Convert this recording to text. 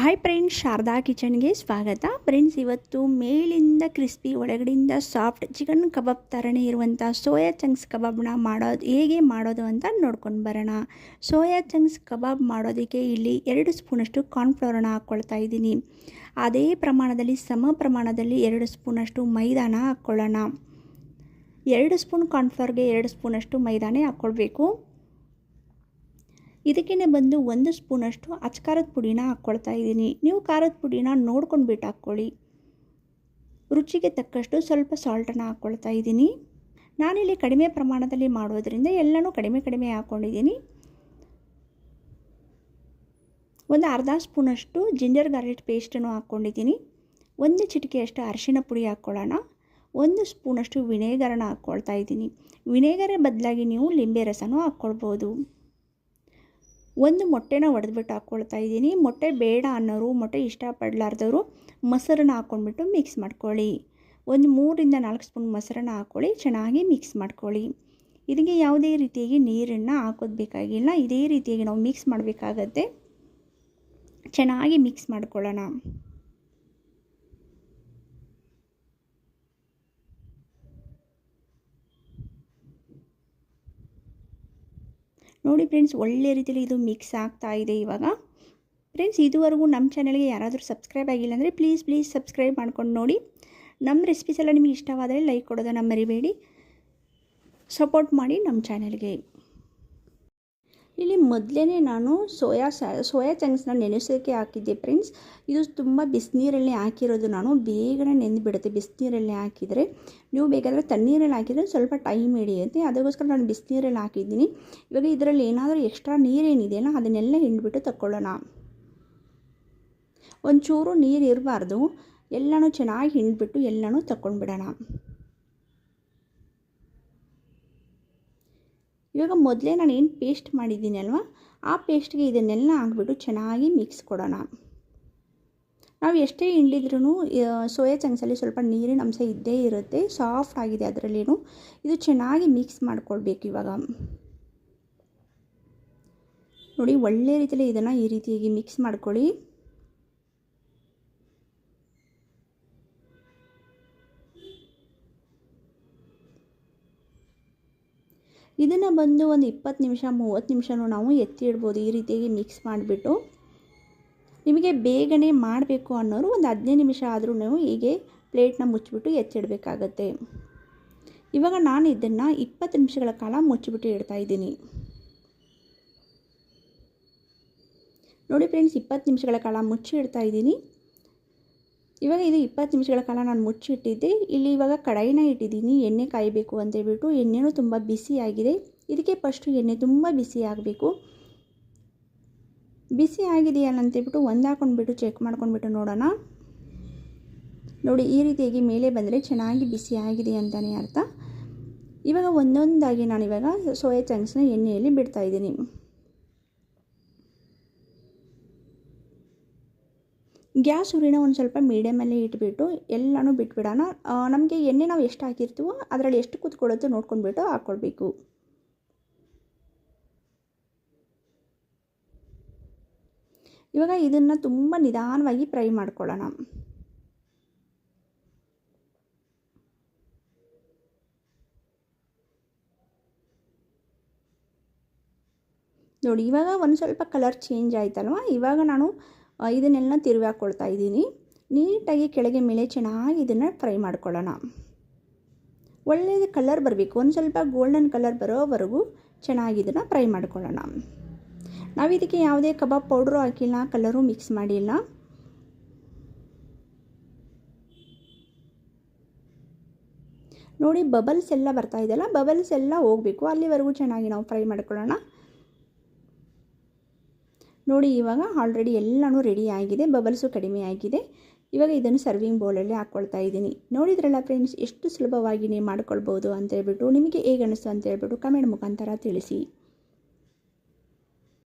Hi friends Sharada ಕಿಚನ್ಗೆ ಸ್ವಾಗತ. Friends ಇವತ್ತು ಮೇಲಿಂದ ಕ್ರಿಸ್ಪಿ ಒಳಗಡೆಯಿಂದ ಸಾಫ್ಟ್ ಚಿಕನ್ ಕಬಾಬ್ ಥರನೇ ಇರುವಂಥ ಸೋಯಾ ಚಂಕ್ಸ್ ಕಬಾಬ್ನ ಮಾಡೋದು ಹೇಗೆ ಮಾಡೋದು ಅಂತ ನೋಡ್ಕೊಂಡು ಬರೋಣ. ಸೋಯಾ ಚಂಕ್ಸ್ ಕಬಾಬ್ ಮಾಡೋದಕ್ಕೆ ಇಲ್ಲಿ ಎರಡು ಸ್ಪೂನಷ್ಟು ಕಾರ್ನ್ಫ್ಲೋರನ್ನ ಹಾಕ್ಕೊಳ್ತಾ ಇದ್ದೀನಿ. ಅದೇ ಪ್ರಮಾಣದಲ್ಲಿ, ಸಮ ಪ್ರಮಾಣದಲ್ಲಿ ಎರಡು ಸ್ಪೂನಷ್ಟು ಮೈದಾನ ಹಾಕ್ಕೊಳ್ಳೋಣ ಎರಡು ಸ್ಪೂನ್ ಕಾರ್ನ್ಫ್ಲೋರ್ಗೆ ಎರಡು ಸ್ಪೂನಷ್ಟು ಮೈದಾನೇ ಹಾಕ್ಕೊಳ್ಬೇಕು ಇದಕ್ಕೇ ಬಂದು ಒಂದು ಸ್ಪೂನಷ್ಟು ಅಚ್ಕಾರದ ಪುಡಿನ ಹಾಕ್ಕೊಳ್ತಾ ಇದ್ದೀನಿ. ನೀವು ಖಾರದ ಪುಡಿನ ನೋಡ್ಕೊಂಡು ಬಿಟ್ಟು ಹಾಕ್ಕೊಳ್ಳಿ. ರುಚಿಗೆ ತಕ್ಕಷ್ಟು ಸ್ವಲ್ಪ ಸಾಲ್ಟನ್ನು ಹಾಕ್ಕೊಳ್ತಾ ಇದ್ದೀನಿ. ನಾನಿಲ್ಲಿ ಕಡಿಮೆ ಪ್ರಮಾಣದಲ್ಲಿ ಮಾಡೋದ್ರಿಂದ ಎಲ್ಲನೂ ಕಡಿಮೆ ಕಡಿಮೆ ಹಾಕ್ಕೊಂಡಿದ್ದೀನಿ. ಒಂದು ಅರ್ಧ ಸ್ಪೂನಷ್ಟು ಜಿಂಜರ್ ಗಾರ್ಲಿಕ್ ಪೇಸ್ಟನ್ನು ಹಾಕ್ಕೊಂಡಿದ್ದೀನಿ. ಒಂದು ಚಿಟಿಕೆಯಷ್ಟು ಅರಿಶಿನ ಪುಡಿ ಹಾಕ್ಕೊಳ್ಳೋಣ. ಒಂದು ಸ್ಪೂನಷ್ಟು ವಿನೇಗರನ್ನ ಹಾಕ್ಕೊಳ್ತಾ ಇದ್ದೀನಿ. ವಿನೇಗರ ಬದಲಾಗಿ ನೀವು ಲಿಂಬೆ ರಸನೂ ಹಾಕ್ಕೊಳ್ಬೋದು. ಒಂದು ಮೊಟ್ಟೆನ ಒಡೆದ್ಬಿಟ್ಟು ಹಾಕ್ಕೊಳ್ತಾ ಇದ್ದೀನಿ. ಮೊಟ್ಟೆ ಬೇಡ ಅನ್ನೋರು, ಮೊಟ್ಟೆ ಇಷ್ಟಪಡಲಾರ್ದವರು ಮೊಸರನ್ನ ಹಾಕ್ಕೊಂಡ್ಬಿಟ್ಟು ಮಿಕ್ಸ್ ಮಾಡ್ಕೊಳ್ಳಿ. ಒಂದು ಮೂರಿಂದ ನಾಲ್ಕು ಸ್ಪೂನ್ ಮೊಸರನ್ನ ಹಾಕ್ಕೊಳ್ಳಿ, ಚೆನ್ನಾಗಿ ಮಿಕ್ಸ್ ಮಾಡ್ಕೊಳ್ಳಿ. ಇದಕ್ಕೆ ಯಾವುದೇ ರೀತಿಯಾಗಿ ನೀರನ್ನು ಹಾಕೋದು ಬೇಕಾಗಿಲ್ಲ ಇದೇ ರೀತಿಯಾಗಿ ನಾವು ಮಿಕ್ಸ್ ಮಾಡಬೇಕಾಗತ್ತೆ. ಚೆನ್ನಾಗಿ ಮಿಕ್ಸ್ ಮಾಡ್ಕೊಳ್ಳೋಣ. ನೋಡಿ ಫ್ರೆಂಡ್ಸ್, ಒಳ್ಳೆ ರೀತಿಯಲ್ಲಿ ಇದು ಮಿಕ್ಸ್ ಆಗ್ತಾ ಇದೆ ಇವಾಗ. ಫ್ರೆಂಡ್ಸ್, ಇದುವರೆಗೂ ನಮ್ಮ ಚಾನಲ್ಗೆ ಯಾರಾದರೂ ಸಬ್ಸ್ಕ್ರೈಬ್ ಆಗಿಲ್ಲ ಅಂದರೆ ಪ್ಲೀಸ್ ಪ್ಲೀಸ್ ಸಬ್ಸ್ಕ್ರೈಬ್ ಮಾಡ್ಕೊಂಡು ನೋಡಿ. ನಮ್ಮ ರೆಸಿಪೀಸ್ ಎಲ್ಲ ನಿಮಗೆ ಇಷ್ಟವಾದರೆ ಲೈಕ್ ಕೊಡೋದನ್ನು ಮರಿಬೇಡಿ. ಸಪೋರ್ಟ್ ಮಾಡಿ ನಮ್ಮ ಚಾನಲ್ಗೆ ಇಲ್ಲಿ ಮೊದಲೇ ನಾನು ಸೋಯಾ ಸೋಯಾ ಚಂಕ್ಸ್ನ ನೆನೆಸೋಕ್ಕೆ ಹಾಕಿದ್ದೆ ಫ್ರೆಂಡ್ಸ್. ಇದು ತುಂಬ ಬಿಸಿನೀರಲ್ಲಿ ಹಾಕಿರೋದು ನಾನು. ಬೇಗನೆ ನೆಂದುಬಿಡುತ್ತೆ ಬಿಸಿನೀರಲ್ಲಿ ಹಾಕಿದರೆ. ನೀವು ಬೇಕಾದರೆ ತಣ್ಣೀರಲ್ಲಿ ಹಾಕಿದರೆ ಸ್ವಲ್ಪ ಟೈಮ್ ಹಿಡಿಯುತ್ತೆ. ಅದಕ್ಕೋಸ್ಕರ ನಾನು ಬಿಸಿನೀರಲ್ಲಿ ಹಾಕಿದ್ದೀನಿ. ಇವಾಗ ಇದರಲ್ಲಿ ಏನಾದರೂ ಎಕ್ಸ್ಟ್ರಾ ನೀರೇನಿದೆಯಲ್ಲ, ಅದನ್ನೆಲ್ಲ ಹಿಂಡ್ಬಿಟ್ಟು ತಗೊಳ್ಳೋಣ ಒಂಚೂರು ನೀರು ಇರಬಾರ್ದು. ಎಲ್ಲನೂ ಚೆನ್ನಾಗಿ ಹಿಂಡ್ಬಿಟ್ಟು ಎಲ್ಲನೂ ತಗೊಂಡ್ಬಿಡೋಣ ಇವಾಗ ಮೊದಲೇ ನಾನು ಏನು ಪೇಸ್ಟ್ ಮಾಡಿದ್ದೀನಿ ಅಲ್ವಾ? ಆ ಪೇಸ್ಟ್ಗೆ ಇದನ್ನೆಲ್ಲ ಹಾಕ್ಬಿಟ್ಟು ಚೆನ್ನಾಗಿ ಮಿಕ್ಸ್ ಕೊಡೋಣ. ನಾವು ಎಷ್ಟೇ ಹಿಂಡಿದ್ರೂ ಸೋಯಾ ಚಂಕ್ಸಲ್ಲಿ ಸ್ವಲ್ಪ ನೀರಿನ ಅಂಶ ಇದ್ದೇ ಇರುತ್ತೆ, ಸಾಫ್ಟ್ ಆಗಿದೆ ಅದರಲ್ಲಿನೂ. ಇದು ಚೆನ್ನಾಗಿ ಮಿಕ್ಸ್ ಮಾಡ್ಕೊಳ್ಬೇಕು ಇವಾಗ. ನೋಡಿ, ಒಳ್ಳೆ ರೀತಿಯಲ್ಲಿ ಇದನ್ನು ಈ ರೀತಿಯಾಗಿ ಮಿಕ್ಸ್ ಮಾಡ್ಕೊಳ್ಳಿ. ಇದನ್ನು ಬಂದು ಒಂದು ಇಪ್ಪತ್ತು ನಿಮಿಷ, ಮೂವತ್ತು ನಿಮಿಷನೂ ನಾವು ಎತ್ತಿ ಇಡ್ಬೋದು ಈ ರೀತಿಯಾಗಿ ಮಿಕ್ಸ್ ಮಾಡಿಬಿಟ್ಟು. ನಿಮಗೆ ಬೇಗನೆ ಮಾಡಬೇಕು ಅನ್ನೋರು ಒಂದು ಹದಿನೈದು ನಿಮಿಷ ಆದರೂ ನೀವು ಹೀಗೆ ಪ್ಲೇಟ್ನ ಮುಚ್ಚಿಬಿಟ್ಟು ಎತ್ತಿಡಬೇಕಾಗತ್ತೆ ಇವಾಗ ನಾನು ಇದನ್ನು ಇಪ್ಪತ್ತು ನಿಮಿಷಗಳ ಕಾಲ ಮುಚ್ಚಿಬಿಟ್ಟು ಇಡ್ತಾ ಇದ್ದೀನಿ. ನೋಡಿ ಫ್ರೆಂಡ್ಸ್ ಇಪ್ಪತ್ತು ನಿಮಿಷಗಳ ಕಾಲ ಮುಚ್ಚಿ ಇಡ್ತಾ ಇದ್ದೀನಿ. ಇವಾಗ ಇದು ಇಪ್ಪತ್ತು ನಿಮಿಷಗಳ ಕಾಲ ನಾನು ಮುಚ್ಚಿಟ್ಟಿದ್ದೆ. ಇಲ್ಲಿ ಇವಾಗ ಕಡಾಯಿನ ಇಟ್ಟಿದ್ದೀನಿ. ಎಣ್ಣೆ ಕಾಯಬೇಕು ಅಂತೇಳ್ಬಿಟ್ಟು ಎಣ್ಣೆನೂ ತುಂಬ ಬಿಸಿ ಆಗಿದೆ. ಇದಕ್ಕೆ ಫಸ್ಟು ಎಣ್ಣೆ ತುಂಬ ಬಿಸಿ ಆಗಬೇಕು. ಬಿಸಿ ಆಗಿದೆಯಲ್ಲ ಅಂತೇಳ್ಬಿಟ್ಟು ಒಂದು ಹಾಕೊಂಡ್ಬಿಟ್ಟು ಚೆಕ್ ಮಾಡ್ಕೊಂಡ್ಬಿಟ್ಟು ನೋಡೋಣ. ನೋಡಿ, ಈ ರೀತಿಯಾಗಿ ಮೇಲೆ ಬಂದರೆ ಚೆನ್ನಾಗಿ ಬಿಸಿ ಆಗಿದೆ ಅಂತಲೇ ಅರ್ಥ. ಇವಾಗ ಒಂದೊಂದಾಗಿ ನಾನು ಇವಾಗ ಸೋಯಾ ಚಂಕ್ಸ್ನ ಎಣ್ಣೆಯಲ್ಲಿ ಬಿಡ್ತಾಯಿದ್ದೀನಿ ಗ್ಯಾಸ್ ಉರಿನ ಒಂದು ಸ್ವಲ್ಪ ಮೀಡಿಯಮಲ್ಲಿ ಇಟ್ಬಿಟ್ಟು ಎಲ್ಲನೂ ಬಿಟ್ಬಿಡೋಣ. ನಮಗೆ ಎಣ್ಣೆ ನಾವು ಎಷ್ಟು ಹಾಕಿರ್ತೀವೋ ಅದರಲ್ಲಿ ಎಷ್ಟು ಕೂತ್ಕೊಳ್ಳುತ್ತೋ ನೋಡ್ಕೊಂಡ್ಬಿಟ್ಟು ಹಾಕ್ಕೊಳ್ಬೇಕು ಇವಾಗ ಇದನ್ನು ತುಂಬ ನಿಧಾನವಾಗಿ ಫ್ರೈ ಮಾಡ್ಕೊಳ್ಳೋಣ. ನೋಡಿ, ಇವಾಗ ಒಂದು ಸ್ವಲ್ಪ ಕಲರ್ ಚೇಂಜ್ ಆಯ್ತಲ್ವ? ಇವಾಗ ನಾನು ಇದನ್ನೆಲ್ಲ ತಿರುವಿ ಹಾಕ್ಕೊಳ್ತಾ ಇದ್ದೀನಿ. ನೀಟಾಗಿ ಕೆಳಗೆ ಮೇಲೆ ಚೆನ್ನಾಗಿ ಇದನ್ನು ಫ್ರೈ ಮಾಡ್ಕೊಳ್ಳೋಣ. ಒಳ್ಳೆಯದು ಕಲರ್ ಬರಬೇಕು. ಒಂದು ಸ್ವಲ್ಪ ಗೋಲ್ಡನ್ ಕಲರ್ ಬರೋವರೆಗೂ ಚೆನ್ನಾಗಿ ಇದನ್ನು ಫ್ರೈ ಮಾಡ್ಕೊಳ್ಳೋಣ. ನಾವು ಇದಕ್ಕೆ ಯಾವುದೇ ಕಬಾಬ್ ಪೌಡ್ರು ಹಾಕಿಲ್ಲ ಕಲರು ಮಿಕ್ಸ್ ಮಾಡಿಲ್ಲ. ನೋಡಿ ಬಬಲ್ಸ್ ಎಲ್ಲ ಬರ್ತಾ ಇದೆಯಲ್ಲ ಬಬಲ್ಸ್ ಎಲ್ಲ ಹೋಗಬೇಕು. ಅಲ್ಲಿವರೆಗೂ ಚೆನ್ನಾಗಿ ನಾವು ಫ್ರೈ ಮಾಡ್ಕೊಳ್ಳೋಣ. ನೋಡಿ, ಇವಾಗ ಆಲ್ರೆಡಿ ಎಲ್ಲನೂ ರೆಡಿ ಆಗಿದೆ ಬಬಲ್ಸು ಕಡಿಮೆ ಆಗಿದೆ. ಇವಾಗ ಇದನ್ನು ಸರ್ವಿಂಗ್ ಬೌಲಲ್ಲಿ ಹಾಕ್ಕೊಳ್ತಾ ಇದ್ದೀನಿ. ನೋಡಿದ್ರಲ್ಲ ಫ್ರೆಂಡ್ಸ್ ಎಷ್ಟು ಸುಲಭವಾಗಿ ನೀವು ಮಾಡ್ಕೊಳ್ಬೋದು ಅಂತೇಳ್ಬಿಟ್ಟು ನಿಮಗೆ ಹೇಗೆ ಅನಿಸ್ತು ಅಂತ ಹೇಳ್ಬಿಟ್ಟು ಕಮೆಂಟ್ ಮುಖಾಂತರ ತಿಳಿಸಿ.